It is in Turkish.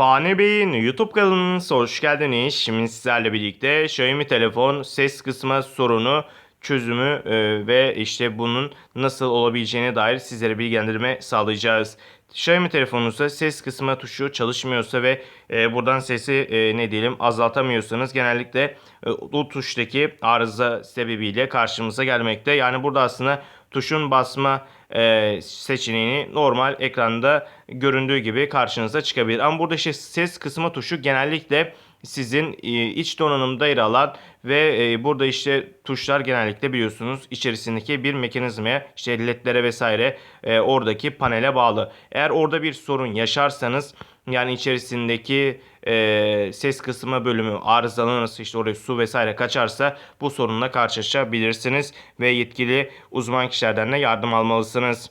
Fani Bey'in YouTube kanalınıza hoş geldiniz. Şimdi sizlerle birlikte Xiaomi telefon ses kısma sorunu çözümü e, ve işte bunun nasıl olabileceğine dair sizlere bilgilendirme sağlayacağız. Xiaomi telefonunuzda ses kısma tuşu çalışmıyorsa ve e, buradan sesi e, ne diyelim azaltamıyorsanız genellikle e, o tuştaki arıza sebebiyle karşımıza gelmekte. Yani burada aslında tuşun basma e, seçeneğini normal ekranda göründüğü gibi karşınıza çıkabilir. Ama burada işte ses kısma tuşu genellikle sizin e, iç donanımda yer alan ve e, burada işte tuşlar genellikle biliyorsunuz içerisindeki bir mekanizmaya işte ledlere vesaire e, oradaki panele bağlı. Eğer orada bir sorun yaşarsanız yani içerisindeki e, ses kısma bölümü arızalanırsa işte oraya su vesaire kaçarsa bu sorunla karşılaşabilirsiniz ve yetkili uzman kişilerden de yardım almalısınız.